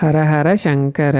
ஹரஹர சங்கர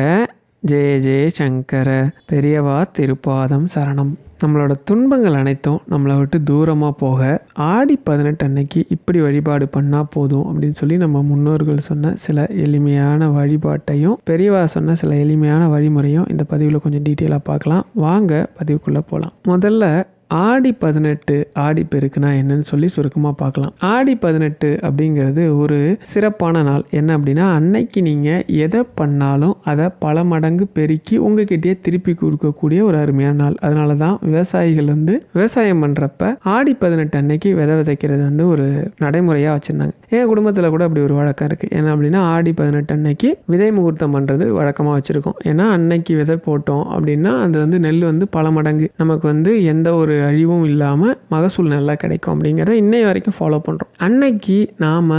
ஜெய ஜெய சங்கர பெரியவா திருப்பாதம் சரணம். நம்மளோட துன்பங்கள் அனைத்தும் நம்மளை விட்டு தூரமாக போக ஆடி பதினெட்டு அன்னைக்கு இப்படி வழிபாடு பண்ணால் போதும் அப்படின்னு சொல்லி நம்ம முன்னோர்கள் சொன்ன சில எளிமையான வழிபாட்டையும் பெரியவா சொன்ன சில எளிமையான வழிமுறையும் இந்த பதிவில் கொஞ்சம் டீட்டெயிலாக பார்க்கலாம். வாங்க பதிவுக்குள்ளே போகலாம் முதல்ல ஆடி பதினெட்டு ஆடி பெருக்குனா என்னன்னு சொல்லி சுருக்கமாக பார்க்கலாம். ஆடி பதினெட்டு அப்படிங்கிறது ஒரு சிறப்பான நாள். என்ன அப்படின்னா அன்னைக்கு நீங்கள் எதை பண்ணாலும் அதை பல மடங்கு பெருக்கி உங்ககிட்டயே திருப்பி கொடுக்கக்கூடிய ஒரு அருமையான நாள். அதனால தான் விவசாயிகள் வந்து விவசாயம் பண்ணுறப்ப ஆடி பதினெட்டு அன்னைக்கு விதை விதைக்கிறது வந்து ஒரு நடைமுறையாக வச்சுருந்தாங்க. என் குடும்பத்தில் கூட அப்படி ஒரு வழக்கம் இருக்குது என்ன அப்படின்னா ஆடி பதினெட்டு அன்னைக்கு விதை முகூர்த்தம் பண்ணுறது வழக்கமாக வச்சுருக்கோம். ஏன்னா அன்னைக்கு விதை போட்டோம் அப்படின்னா அது வந்து நெல் வந்து பல மடங்கு. நமக்கு வந்து எந்த ஒரு அழிவும் இல்லாமல் மகசூல் நல்லா கிடைக்கும் அப்படிங்கிறத இன்னைய வரைக்கும் ஃபாலோ பண்ணுறோம் அன்னைக்கு நாம்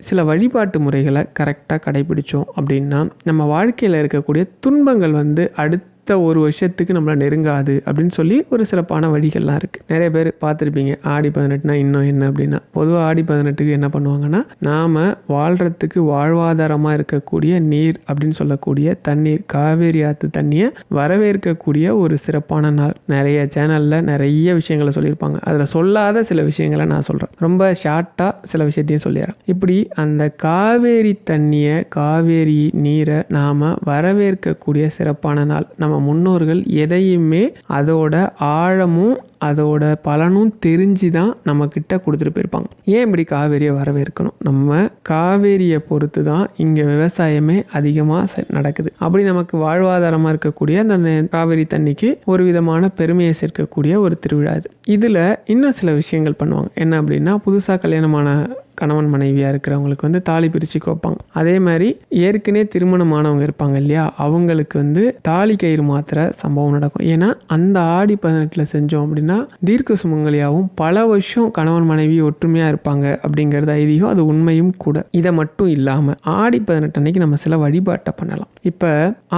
சில வழிபாட்டு முறைகளை கரெக்டாக கடைபிடித்தோம் அப்படின்னா நம்ம வாழ்க்கையில் இருக்கக்கூடிய துன்பங்கள் வந்து அடுத்த ஒரு வருஷத்துக்கு நம்மளை நெருங்காது அப்படின்னு சொல்லி ஒரு சிறப்பான வழிகள்லாம் இருக்குது நிறைய பேர் பார்த்துருப்பீங்க ஆடி பதினெட்டுனா இன்னும் என்ன அப்படின்னா. பொதுவாக ஆடி பதினெட்டுக்கு என்ன பண்ணுவாங்கன்னா நாம் வாழ்கிறதுக்கு வாழ்வாதாரமாக இருக்கக்கூடிய நீர் அப்படின்னு சொல்லக்கூடிய தண்ணீர் காவேரி ஆற்று தண்ணியை வரவேற்கக்கூடிய ஒரு சிறப்பான நாள். நிறைய சேனலில் நிறைய விஷயங்களை சொல்லியிருப்பாங்க. அதில் சொல்லாத சில விஷயங்களை நான் சொல்கிறேன் ரொம்ப ஷார்ட்டாக சில விஷயத்தையும் சொல்லிடுறேன் இப்படி அந்த காவேரி தண்ணியை காவேரி நீரை நாம் வரவேற்கக்கூடிய சிறப்பான நாள். நம்ம முன்னோர்கள் எதையுமே அதோட ஆழமும் அதோட பலனும் தெரிஞ்சு தான் நம்மக்கிட்ட கொடுத்துட்டு போயிருப்பாங்க. ஏன் இப்படி காவேரியை வரவேற்கணும்? நம்ம காவேரியை பொறுத்து தான் இங்கே விவசாயமே அதிகமாக நடக்குது. அப்படி நமக்கு வாழ்வாதாரமாக இருக்கக்கூடிய அந்த காவேரி தண்ணிக்கு ஒரு விதமான பெருமையை சேர்க்கக்கூடிய ஒரு திருவிழா இது. இதில் இன்னும் சில விஷயங்கள் பண்ணுவாங்க. என்ன அப்படின்னா புதுசாக கல்யாணமான கணவன் மனைவியாக இருக்கிறவங்களுக்கு வந்து தாலி பிரித்து கோப்பாங்க. அதே மாதிரி ஏற்கனவே திருமணமானவங்க இருப்பாங்க இல்லையா? அவங்களுக்கு வந்து தாலி கயிறு மாத்திர சம்பவம் நடக்கும். ஏன்னா அந்த ஆடி பதினெட்டில் செஞ்சோம் அப்படின்னா தீர்க்க சுமங்கலியாகவும் பல வருஷம் கணவன் மனைவி ஒற்றுமையாக இருப்பாங்க அப்படிங்கிறது ஐதீகம் அது உண்மையும் கூட. இதை மட்டும் இல்லாமல் ஆடி பதினெட்டு அன்னைக்கு நம்ம சில வழிபாட்டை பண்ணலாம். இப்போ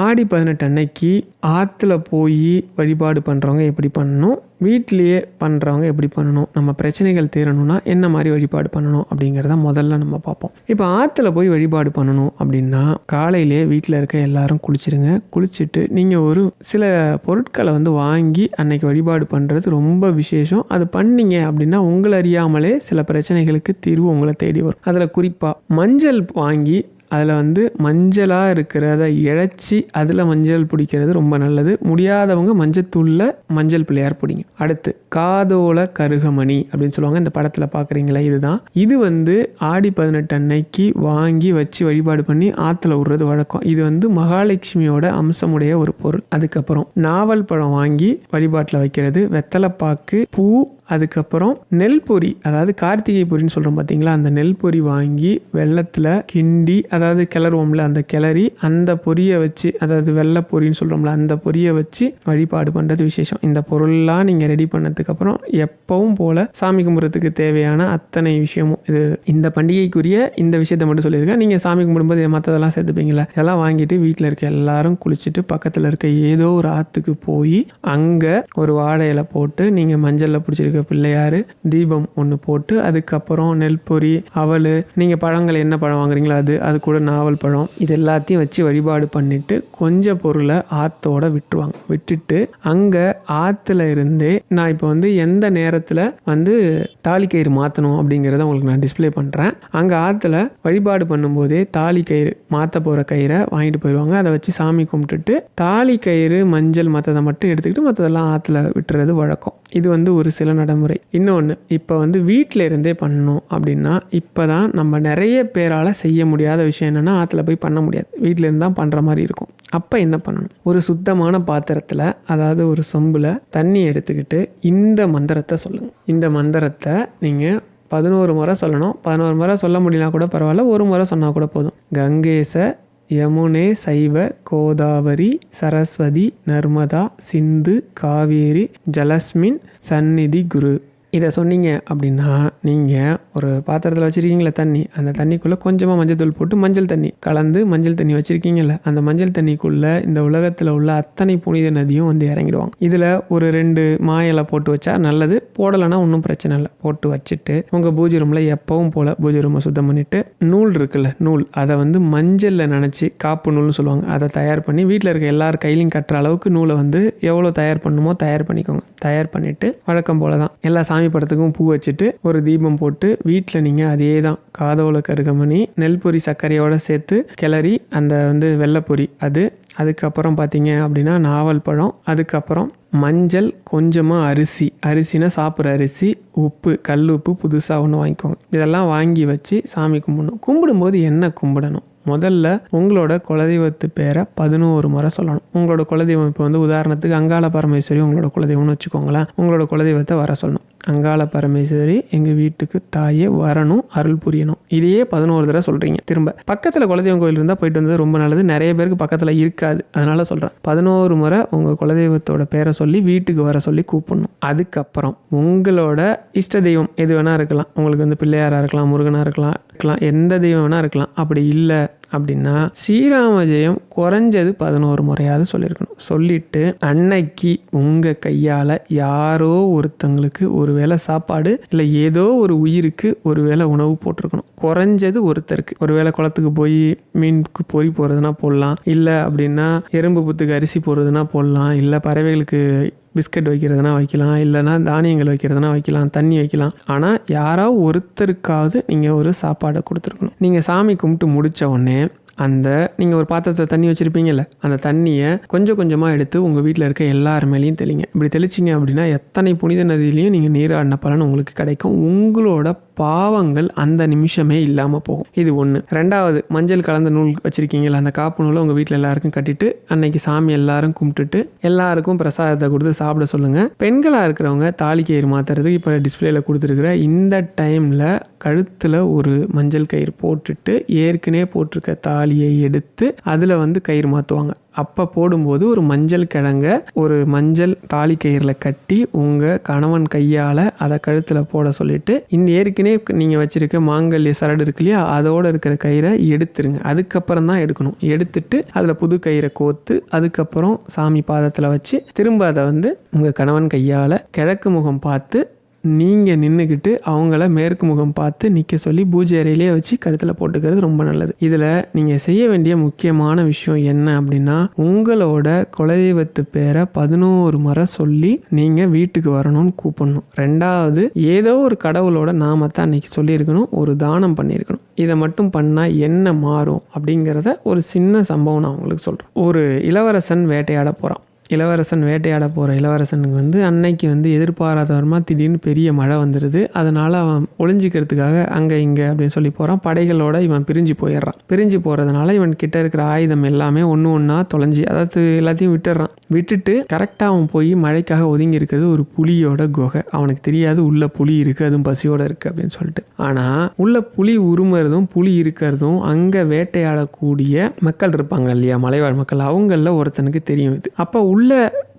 ஆடி பதினெட்டு அன்னைக்கு ஆற்றுல போய் வழிபாடு பண்ணுறவங்க எப்படி பண்ணணும்? வீட்டிலேயே பண்ணுறவங்க எப்படி பண்ணணும்? நம்ம பிரச்சனைகள் தீரணும்னா என்ன மாதிரி வழிபாடு பண்ணணும் அப்படிங்கிறத முதல்ல நம்ம பார்ப்போம். இப்போ ஆற்றுல போய் வழிபாடு பண்ணணும் அப்படின்னா காலையிலே வீட்டில் இருக்க எல்லாரும் குளிச்சிருங்க. குளிச்சுட்டு நீங்கள் ஒரு சில பொருட்களை வந்து வாங்கி அன்னைக்கு வழிபாடு பண்ணுறது ரொம்ப விசேஷம். அது பண்ணீங்க அப்படின்னா உங்களை அறியாமலே சில பிரச்சனைகளுக்கு தீர்வு உங்களை தேடி வரும். அதில் குறிப்பாக மஞ்சள் வாங்கி அதில் வந்து மஞ்சளாக இருக்கிறத இழைச்சி அதில் மஞ்சள் பிடிக்கிறது ரொம்ப நல்லது. முடியாதவங்க மஞ்சத்தூளில் மஞ்சள் பிள்ளையார் பிடிங்க. அடுத்து காதோல கருகமணி அப்படின்னு சொல்லுவாங்க. இந்த படத்தில் பார்க்குறீங்களா இதுதான். இது வந்து ஆடி பதினெட்டு அன்னைக்கு வாங்கி வச்சு வழிபாடு பண்ணி ஆற்றுல விடுறது வழக்கம். இது வந்து மகாலட்சுமியோட அம்சமுடைய ஒரு பொருள். அதுக்கப்புறம் நாவல் பழம் வாங்கி வழிபாட்டில் வைக்கிறது. வெத்தலைப்பாக்கு பூ அதுக்கப்புறம் நெல் பொரி அதாவது கார்த்திகை பொரின்னு சொல்கிறோம் பார்த்தீங்களா அந்த நெல் பொரி வாங்கி வெள்ளத்தில் கிண்டி அதாவது கிளறுவோம்ல அந்த கிளறி அந்த பொரியை வச்சு அதாவது வெள்ளை பொரின்னு சொல்கிறோம்ல அந்த பொரியை வச்சு வழிபாடு பண்ணுறது விசேஷம். இந்த பொருள்லாம் நீங்கள் ரெடி பண்ணதுக்கப்புறம் எப்பவும் போல் சாமி கும்பிட்றதுக்கு தேவையான அத்தனை விஷயமும் இது. இந்த பண்டிகைக்குரிய இந்த விஷயத்தை மட்டும் சொல்லியிருக்கேன். நீங்கள் சாமி கும்பிடும்போது மற்றதெல்லாம் சேர்த்துப்பீங்களா இதெல்லாம் வாங்கிட்டு வீட்டில் இருக்க எல்லாரும் குளிச்சுட்டு பக்கத்தில் இருக்க ஏதோ ஒரு ஆற்றுக்கு போய் அங்கே ஒரு வாழை இலை போட்டு நீங்கள் மஞ்சளில் பிடிச்சிருக்க பிள்ளையார் தீபம் ஒன்று போட்டு அதுக்கப்புறம் நெல் பொரி அவல் நீங்கள் பழங்கள் என்ன பழம் வாங்குறீங்களோ அது அது கூட நாவல் பழம் இது எல்லாத்தையும் வச்சு வழிபாடு பண்ணிட்டு கொஞ்சம் பொருளை ஆத்தோட விட்டுருவாங்க. விட்டுட்டு அங்கே ஆற்றுல இருந்தே நான் இப்போ வந்து எந்த நேரத்தில் வந்து தாலி கயிறு மாற்றணும் அப்படிங்கிறத உங்களுக்கு நான் டிஸ்ப்ளே பண்ணுறேன் அங்கே ஆற்றுல வழிபாடு பண்ணும்போதே தாலி கயிறு மாற்ற போகிற கயிறை வாங்கிட்டு போயிடுவாங்க அதை வச்சு சாமி கும்பிட்டுட்டு தாலி கயிறு மஞ்சள் மற்றதை மட்டும் எடுத்துக்கிட்டு மற்றதெல்லாம் ஆற்றுல விட்டுறது வழக்கம். இது வந்து ஒரு சில நடைமுறை. இன்னொன்று இப்போ வந்து வீட்டில் இருந்தே பண்ணணும் அப்படின்னா இப்போ தான் நம்ம நிறைய பேரால் செய்ய முடியாத விஷயம் என்னென்னா ஆற்றுல போய் பண்ண முடியாது. வீட்டில் இருந்து தான் பண்ணுற மாதிரி இருக்கும். அப்போ என்ன பண்ணணும்? ஒரு சுத்தமான பாத்திரத்தில் அதாவது ஒரு சொம்பில் தண்ணி எடுத்துக்கிட்டு இந்த மந்திரத்தை சொல்லுங்கள் இந்த மந்திரத்தை நீங்கள் பதினோரு முறை சொல்லணும். பதினோரு முறை சொல்ல முடியலனா கூட பரவாயில்ல ஒரு முறை சொன்னால் கூட போதும். கங்கேச யமுனே சைவ கோதாவரி சரஸ்வதி நர்மதா சிந்து காவேரி ஜலஸ்மின் சந்நிதி குரு. இதை சொன்னீங்க அப்படின்னா நீங்கள் ஒரு பாத்திரத்தில் வச்சுருக்கீங்களே தண்ணி அந்த தண்ணிக்குள்ளே கொஞ்சமாக மஞ்சள் தூள் போட்டு மஞ்சள் தண்ணி கலந்து மஞ்சள் தண்ணி வச்சுருக்கீங்கல்ல அந்த மஞ்சள் தண்ணிக்குள்ளே இந்த உலகத்தில் உள்ள அத்தனை புனித நதியும் வந்து இறங்கிடுவாங்க. இதில் ஒரு ரெண்டு மாயலை போட்டு வச்சா நல்லது போடலைன்னா ஒன்றும் பிரச்சனை இல்லை. போட்டு வச்சுட்டு உங்கள் பூஜை ரூமில் எப்பவும் போல் பூஜை ரூமை சுத்தம் பண்ணிவிட்டு நூல் இருக்குல்ல நூல் அதை வந்து மஞ்சளில் நினச்சி காப்பு நூல்னு சொல்லுவாங்க. அதை தயார் பண்ணி வீட்டில் இருக்க எல்லார் கையிலையும் கட்டுற அளவுக்கு நூலை வந்து எவ்வளோ தயார் பண்ணுமோ தயார் பண்ணிக்கோங்க. தயார் பண்ணிவிட்டு வழக்கம் போல் தான் எல்லா சாமி படத்துக்கும் பூ வச்சுட்டு ஒரு தீபம் போட்டு வீட்டில் நீங்கள் அதே தான் காதோல கருகமணி நெல் பொரி சர்க்கரையோடு சேர்த்து கிளறி அந்த வந்து வெள்ளைப்பொரி அது. அதுக்கப்புறம் பார்த்தீங்க அப்படின்னா நாவல் பழம் அதுக்கப்புறம் மஞ்சள் கொஞ்சமாக அரிசி. அரிசினா சாப்பிட்ற அரிசி உப்பு கல் உப்பு புதுசாக ஒன்று வாங்கிக்கோங்க. இதெல்லாம் வாங்கி வச்சு சாமி கும்பிடணும். கும்பிடும்போது என்ன கும்பிடணும்? முதல்ல உங்களோட குலதெய்வத்து பேரை பதினோரு முறை சொல்லணும். உங்களோட குலதெய்வம் இப்போ வந்து உதாரணத்துக்கு அங்காள பரமேஸ்வரி உங்களோட குலதெய்வம்னு வச்சுக்கோங்களேன். உங்களோட குலதெய்வத்தை வர சொல்லணும். அங்காள பரமேஸ்வரி எங்கள் வீட்டுக்கு தாயே வரணும் அருள் புரியணும். இதையே பதினோரு தடவை சொல்கிறீங்க திரும்ப. பக்கத்தில் குலதெய்வம் கோயில் இருந்தால் போயிட்டு வந்தது ரொம்ப நல்லது. நிறைய பேருக்கு பக்கத்தில் இருக்காது. அதனால் சொல்கிறேன் பதினோரு முறை உங்கள் குலதெய்வத்தோட பேரை சொல்லி வீட்டுக்கு வர சொல்லி கூப்பிடணும். அதுக்கப்புறம் உங்களோட இஷ்ட தெய்வம் எது வேணால் இருக்கலாம். உங்களுக்கு வந்து பிள்ளையாராக இருக்கலாம் முருகனாக இருக்கலாம் இருக்கலாம். எந்த தெய்வம் வேணால் இருக்கலாம். அப்படி இல்லை அப்படின்னா ஸ்ரீராம ஜெயம் குறைஞ்சது பதினோரு முறையாவது சொல்லியிருக்கணும். சொல்லிட்டு அன்னைக்கு உங்கள் கையால் யாரோ ஒருத்தங்களுக்கு ஒரு வேளை சாப்பாடு இல்லை ஏதோ ஒரு உயிருக்கு ஒரு வேளை உணவு போட்டிருக்கணும். குறைஞ்சது ஒருத்தருக்கு. ஒரு வேளை குளத்துக்கு போய் மீனுக்கு பொறி போகிறதுனா போடலாம். இல்லை அப்படின்னா எறும்பு புத்துக்கு அரிசி போடுறதுனா போடலாம். இல்லை பறவைகளுக்கு பிஸ்கட் வைக்கிறதுனா வைக்கலாம். இல்லைனா தானியங்கள் வைக்கிறதுனா வைக்கலாம். தண்ணி வைக்கலாம். ஆனால் யாரோ ஒருத்தருக்காவது நீங்கள் ஒரு சாப்பாடை கொடுத்துருக்கணும். நீங்கள் சாமி கும்பிட்டு முடித்த உடனே அந்த நீங்கள் ஒரு பாத்திரத்தில் தண்ணி வச்சுருப்பீங்கல்ல அந்த தண்ணியை கொஞ்சம் கொஞ்சமாக எடுத்து உங்கள் வீட்டில் இருக்க எல்லார் மேலேயும் தெளிங்க. இப்படி தெளிச்சிங்க அப்படின்னா எத்தனை புனித நதியிலையும் நீங்கள் நீராடின பலன் உங்களுக்கு கிடைக்கும். உங்களோட பாவங்கள் அந்த நிமிஷமே இல்லாமல் போகும். இது ஒன்று ரெண்டாவது மஞ்சள் கலந்த நூல் வச்சுருக்கீங்களா அந்த காப்பு நூலை உங்கள் வீட்டில் எல்லாருக்கும் கட்டிட்டு அன்னைக்கு சாமி எல்லாரும் கும்பிட்டுட்டு எல்லாருக்கும் பிரசாதத்தை கொடுத்து சாப்பிட சொல்லுங்கள் பெண்களாக இருக்கிறவங்க தாலி கயிறு மாற்றுறதுக்கு இப்போ டிஸ்பிளேல கொடுத்துருக்குற இந்த டைமில் கழுத்தில் ஒரு மஞ்சள் கயிறு போட்டுட்டு ஏற்கனவே போட்டிருக்க தாலியை எடுத்து அதில் வந்து கயிறு மாற்றுவாங்க அப்போ போடும்போது ஒரு மஞ்சள் கிழங்க ஒரு மஞ்சள் தாலி கயிறில் கட்டி உங்கள் கணவன் கையால் அதை கழுத்தில் போட சொல்லிட்டு இன்னும் ஏற்கனவே நீங்கள் வச்சுருக்க மாங்கல்ய சரடு இருக்கு இல்லையா அதோடு இருக்கிற கயிறை எடுத்துருங்க. அதுக்கப்புறம் தான் எடுக்கணும். எடுத்துட்டு அதில் புது கயிறை கோத்து அதுக்கப்புறம் சாமி பாதத்தில் வச்சு திரும்ப அதை வந்து உங்கள் கணவன் கையால் கிழக்கு முகம் பார்த்து நீங்கள் நின்றுக்கிட்டு அவங்கள மேற்கு முகம் பார்த்து நிற்க சொல்லி பூஜை அறையிலே வச்சு கழுத்தில் போட்டுக்கிறது ரொம்ப நல்லது. இதில் நீங்கள் செய்ய வேண்டிய முக்கியமான விஷயம் என்ன அப்படின்னா உங்களோட குலதெய்வத்து பேரை பதினோரு முறை சொல்லி நீங்கள் வீட்டுக்கு வரணும்னு கூப்பிடணும். ரெண்டாவது ஏதோ ஒரு கடவுளோட நாமத்தை அன்னைக்கு சொல்லியிருக்கணும் ஒரு தானம் பண்ணியிருக்கணும். இதை மட்டும் பண்ணால் என்ன மாறும் அப்படிங்கிறத ஒரு சின்ன சம்பவம் நான் உங்களுக்கு சொல்கிறேன் ஒரு இளவரசன் வேட்டையாட போகிறான் இளவரசன் வேட்டையாட போகிற இளவரசனுக்கு வந்து அன்னைக்கு வந்து எதிர்பாராதவரமாக திடீர்னு பெரிய மழை வந்துடுது அதனால் அவன் ஒளிஞ்சிக்கிறதுக்காக அங்கே இங்கே அப்படின்னு சொல்லி போகிறான் படைகளோட இவன் பிரிஞ்சு போயிடுறான். பிரிஞ்சு போகிறதுனால இவன் கிட்ட இருக்கிற ஆயுதம் எல்லாமே ஒன்று ஒன்றா தொலைஞ்சி அதாவது எல்லாத்தையும் விட்டுடுறான். விட்டுட்டு கரெக்டாக அவன் போய் மழைக்காக ஒதுங்கி இருக்கிறது ஒரு புலியோட குகை. அவனுக்கு தெரியாது உள்ள புலி இருக்குது அதுவும் பசியோடு இருக்குது அப்படின்னு சொல்லிட்டு. ஆனால் உள்ள புலி உருமுறதும் புலி இருக்கிறதும் அங்கே வேட்டையாடக்கூடிய மக்கள் இருப்பாங்க இல்லையா? மலைவாழ் மக்கள். அவங்களில் ஒருத்தனுக்கு தெரியும் இது. அப்போ உள்ள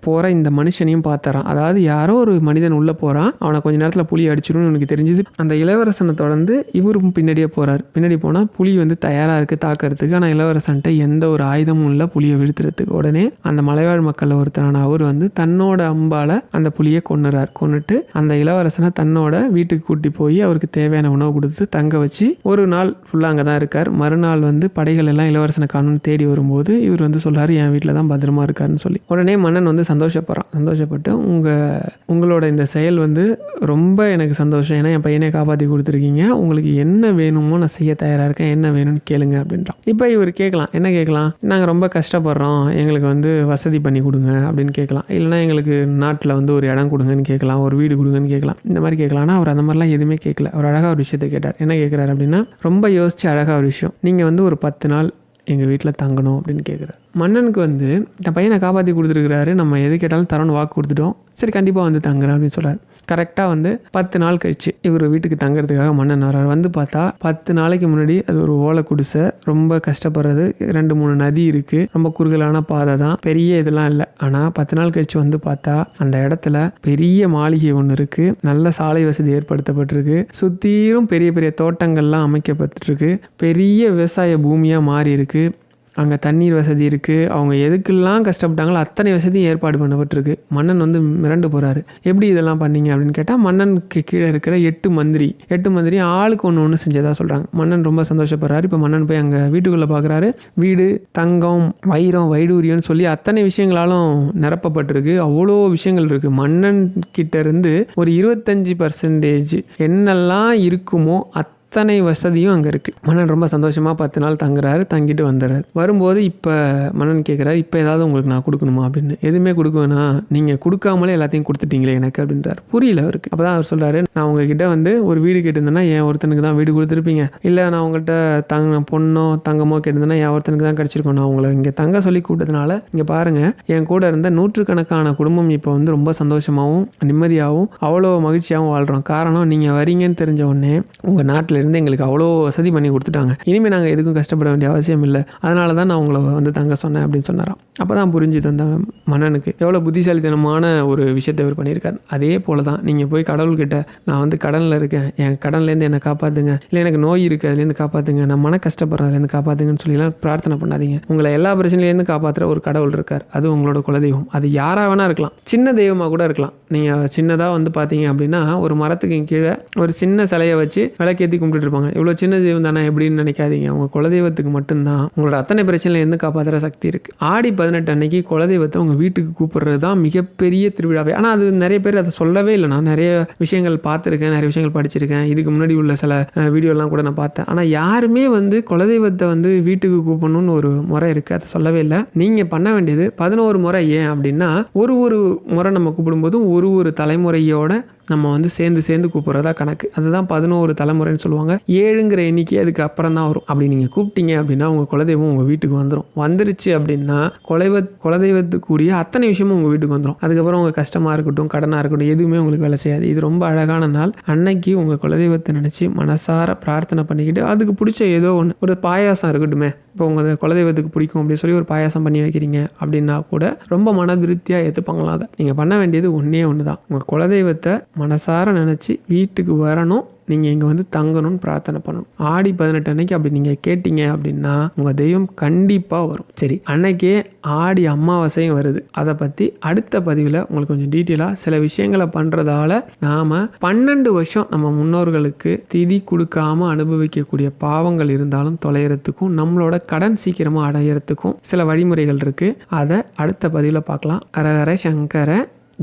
போகிற இந்த மனுஷனையும் பார்த்துறான். அதாவது யாரோ ஒரு மனிதன் உள்ளே போகிறான் அவனை கொஞ்ச நேரத்தில் புலி அடிச்சிடும்னு எனக்கு தெரிஞ்சுது. அந்த இளவரசனை தொடர்ந்து இவரும் பின்னாடியே போகிறார் பின்னாடி போனால் புலி வந்து தயாராக இருக்குது தாக்கிறதுக்கு. ஆனால் இளவரசன்ட்ட எந்த ஒரு ஆயுதமும் இல்லை புலியை வீழ்த்துறதுக்கு. உடனே அந்த மலைவாழ் மக்கள் ஒருத்தரான அவர் வந்து தன்னோட அம்பால் அந்த புலியை கொன்னுறார். கொன்னுட்டு அந்த இளவரசனை தன்னோட வீட்டுக்கு கூட்டி போய் அவருக்கு தேவையான உணவு கொடுத்து தங்க வச்சு ஒரு நாள் ஃபுல்லாக அங்கே தான் இருக்கார். மறுநாள் வந்து படைகள் எல்லாம் இளவரசனை காணும்னு தேடி வரும்போது இவர் வந்து சொல்கிறார் என் வீட்டில் தான் பத்திரமா இருக்காருன்னு சொல்லி. உடனே மன்னன் வந்து சந்தோஷப்படுறான் சந்தோஷப்பட்டு உங்கள் உங்களோட இந்த செயல் வந்து ரொம்ப எனக்கு சந்தோஷம். ஏன்னா என் பையனை காப்பாற்றி கொடுத்துருக்கீங்க. உங்களுக்கு என்ன வேணுமோ நான் செய்ய தயாராக இருக்கேன். என்ன வேணும்னு கேளுங்க அப்படின்றான் இப்போ இவர் கேட்கலாம். என்ன கேட்கலாம்? நாங்கள் ரொம்ப கஷ்டப்படுறோம். எங்களுக்கு வந்து வசதி பண்ணி கொடுங்க அப்படின்னு கேட்கலாம். இல்லைனா எங்களுக்கு நாட்டில் வந்து ஒரு இடம் கொடுங்கன்னு கேட்கலாம். ஒரு வீடு கொடுங்கன்னு கேட்கலாம். இந்த மாதிரி கேட்கலாம். ஆனால் அவர் அந்த மாதிரிலாம் எதுவுமே கேட்கல. அவர் அழகாக ஒரு விஷயத்தை கேட்டார். என்ன கேட்குறாரு அப்படின்னா ரொம்ப யோசிச்சு அழகாக ஒரு விஷயம். நீங்கள் வந்து ஒரு பத்து நாள் எங்கள் வீட்டில் தங்கணும் அப்படின்னு கேட்குறாரு மன்னனுக்கு வந்து தன் பையனை காப்பாற்றி கொடுத்துருக்குறாரு. நம்ம எது கேட்டாலும் தரோன்னு வாக்கு கொடுத்துட்டோம். சரி கண்டிப்பாக வந்து தங்குறேன் அப்படின்னு சொல்கிறார் கரெக்டாக வந்து பத்து நாள் கழிச்சு இவர் வீட்டுக்கு தங்குறதுக்காக மன்னன் வர்றார். வந்து பார்த்தா பத்து நாளைக்கு முன்னாடி அது ஒரு ஓலை குடிசை. ரொம்ப கஷ்டப்படுறது. ரெண்டு மூணு நதி இருக்குது ரொம்ப குறுகலான பாதை தான். பெரிய இதெல்லாம் இல்லை. ஆனால் பத்து நாள் கழிச்சு வந்து பார்த்தா அந்த இடத்துல பெரிய மாளிகை ஒன்று இருக்குது நல்ல சாலை வசதி ஏற்படுத்தப்பட்டிருக்கு. சுற்றிலும் பெரிய பெரிய தோட்டங்கள்லாம் அமைக்கப்பட்டிருக்கு. பெரிய விவசாய பூமியாக மாறி இருக்குது அங்கே தண்ணீர் வசதி இருக்குது அவங்க எதுக்கெல்லாம் கஷ்டப்பட்டாங்களோ அத்தனை வசதியும் ஏற்பாடு பண்ணப்பட்டிருக்கு. மன்னன் வந்து மிரண்டு போகிறாரு எப்படி இதெல்லாம் பண்ணீங்க அப்படின்னு கேட்டால் மன்னனுக்கு கீழே இருக்கிற எட்டு மந்திரி. எட்டு மந்திரி ஆளுக்கு ஒன்று ஒன்று செஞ்சதாக சொல்கிறாங்க மன்னன் ரொம்ப சந்தோஷப்படுறாரு. இப்போ மன்னன் போய் அங்கே வீட்டுக்குள்ளே பார்க்குறாரு வீடு தங்கம் வைரம் வைடூரியம்னு சொல்லி அத்தனை விஷயங்களாலும் நிரப்பப்பட்டிருக்கு. அவ்வளோ விஷயங்கள் இருக்குது மன்னன் கிட்ட இருந்து ஒரு இருபத்தஞ்சி பர்சன்டேஜ் என்னெல்லாம் இருக்குமோ அத் அத்தனை வசதியும் அங்கே இருக்குது மன்னன் ரொம்ப சந்தோஷமாக பத்து நாள் தங்குறாரு தங்கிட்டு வந்துடுறாரு வரும்போது இப்போ மன்னன் கேட்குறாரு இப்போ ஏதாவது உங்களுக்கு நான் கொடுக்கணுமா அப்படின்னு. எதுவுமே கொடுக்க நீங்கள் கொடுக்காமலே எல்லாத்தையும் கொடுத்துட்டீங்களே எனக்கு அப்படின்றார். புரியல அவருக்கு. அப்போ தான் அவர் சொல்கிறாரு நான் உங்ககிட்ட வந்து ஒரு வீடு கேட்டிருந்தேன்னா என் ஒருத்தனுக்கு தான் வீடு கொடுத்துருப்பீங்க. இல்லை நான் உங்கள்கிட்ட தங்க பொண்ணோ தங்கமோ கேட்டிருந்தேன்னா என் ஒருத்தனுக்கு தான் கிடச்சிருக்கோம். நான் உங்களை இங்கே தங்க சொல்லி கூட்டதுனால இங்கே பாருங்கள் என் கூட இருந்த நூற்றுக்கணக்கான குடும்பம் இப்போ வந்து ரொம்ப சந்தோஷமாகவும் நிம்மதியாகவும் அவ்வளோ மகிழ்ச்சியாகவும் வாழ்கிறோம் காரணம் நீங்கள் வரீங்கன்னு தெரிஞ்ச உடனே உங்கள் நாட்டில் இருந்து எங்களுக்கு அவ்வளோ வசதி பண்ணி கொடுத்துட்டாங்க. இனிமேல் நாங்கள் எதுக்கும் கஷ்டப்பட வேண்டிய அவசியம் இல்லை. அதனால தான் நான் உங்களை வந்து தங்க சொன்னேன் அப்படின்னு சொன்னாராம். அப்போ தான் புரிஞ்சுது அந்த மன்னனுக்கு எவ்வளோ புத்திசாலித்தனமான ஒரு விஷயத்தை அவர் பண்ணியிருக்கார். அதே போல தான் நீங்கள் போய் கடவுள்கிட்ட நான் வந்து கடனில் இருக்கேன். என் கடன்லேருந்து என்னை காப்பாற்றுங்க இல்லை எனக்கு நோய் இருக்குது அதுலேருந்து காப்பாற்றுங்க நான் மன கஷ்டப்படுறதுலேருந்து காப்பாற்றுங்கன்னு சொல்லிலாம் பிரார்த்தனை பண்ணாதீங்க. உங்களை எல்லா பிரச்சனையிலேருந்து காப்பாற்றுற ஒரு கடவுள் இருக்கார். அது உங்களோட குலதெய்வம். அது யாராக வேணா இருக்கலாம். சின்ன தெய்வமாக கூட இருக்கலாம். நீங்கள் சின்னதாக வந்து பார்த்தீங்க அப்படின்னா ஒரு மரத்துக்கு கீழே ஒரு சின்ன சிலையை வச்சு விளக்கேற்றி கும்பிட்டு இருப்பாங்க இவ்வளோ சின்ன தெய்வம் தானே எப்படின்னு நினைக்காதீங்க. அவங்க குலதெய்வத்துக்கு மட்டும்தான். உங்களோட அத்தனை பிரச்சனையிலேருந்து காப்பாற்றுற சக்தி இருக்குது ஆடி பதினெட்டு அன்னைக்கு குலதெய்வத்தை உங்கள் வீட்டுக்கு கூப்பிடுறது தான் மிகப்பெரிய திருவிழாவே. ஆனால் அது நிறைய பேர் அதை சொல்லவே இல்லை. நான் நிறைய விஷயங்கள் பார்த்துருக்கேன் நிறைய விஷயங்கள் படிச்சிருக்கேன். இதுக்கு முன்னாடி உள்ள சில வீடியோலாம் கூட நான் பார்த்தேன். ஆனால் யாருமே வந்து குலதெய்வத்தை வந்து வீட்டுக்கு கூப்பிடணும்னு ஒரு முறை இருக்குது அதை சொல்லவே இல்லை. நீங்கள் பண்ண வேண்டியது பதினோரு முறை ஏன் அப்படின்னா ஒரு ஒரு முறை நம்ம கூப்பிடும்போதும் ஒரு ஒரு தலைமுறையோட நம்ம வந்து சேர்ந்து சேர்ந்து கூப்பிட்றதா கணக்கு. அதுதான் பதினோரு தலைமுறைன்னு சொல்லுவாங்க. ஏழுங்கிற எண்ணிக்கை அதுக்கு அப்புறம் தான் வரும். அப்படி நீங்கள் கூப்பிட்டீங்க அப்படின்னா உங்கள் குலதெய்வம் உங்கள் வீட்டுக்கு வந்துடும் வந்துருச்சு அப்படின்னா குலைவ குலதெய்வத்துக்குரிய அத்தனை விஷயமும் உங்கள் வீட்டுக்கு வந்துடும் அதுக்கப்புறம் உங்கள் கஷ்டமாக இருக்கட்டும் கடனாக இருக்கட்டும் எதுவுமே உங்களுக்கு வேலை செய்யாது. இது ரொம்ப அழகான நாள். அன்னைக்கு உங்கள் குலதெய்வத்தை நினச்சி மனசார பிரார்த்தனை பண்ணிக்கிட்டு அதுக்கு பிடிச்ச ஏதோ ஒன்று ஒரு பாயாசம் இருக்கட்டுமே. இப்போ உங்கள் குலதெய்வத்துக்கு பிடிக்கும் அப்படின்னு சொல்லி ஒரு பாயாசம் பண்ணி வைக்கிறீங்க அப்படின்னா கூட ரொம்ப மன திருப்தியாக ஏற்றுப்பாங்களாம் அதை. நீங்கள் பண்ண வேண்டியது ஒன்றே ஒன்று தான் உங்கள் குலதெய்வத்தை மனசார நினச்சி வீட்டுக்கு வரணும். நீங்கள் இங்கே வந்து தங்கணும்னு பிரார்த்தனை பண்ணணும். ஆடி பதினெட்டு அன்னைக்கு அப்படி நீங்கள் கேட்டீங்க அப்படின்னா உங்கள் தெய்வம் கண்டிப்பாக வரும். சரி அன்னைக்கே ஆடி அமாவாசையும் வருது. அதை பற்றி அடுத்த பதிவில் உங்களுக்கு கொஞ்சம் டீட்டெயிலாக சில விஷயங்களை பண்ணுறதால நாம் பன்னெண்டு வருஷம் நம்ம முன்னோர்களுக்கு திதி கொடுக்காம அனுபவிக்கக்கூடிய பாவங்கள் இருந்தாலும் தொலைகிறதுக்கும் நம்மளோட கடன் சீக்கிரமாக அடையிறதுக்கும் சில வழிமுறைகள் இருக்குது அதை அடுத்த பதிவில் பார்க்கலாம். அரஹர சங்கர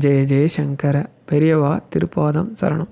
ஜெய ஜெய சங்கர பெரியவா திருப்பாதம் சரணம்.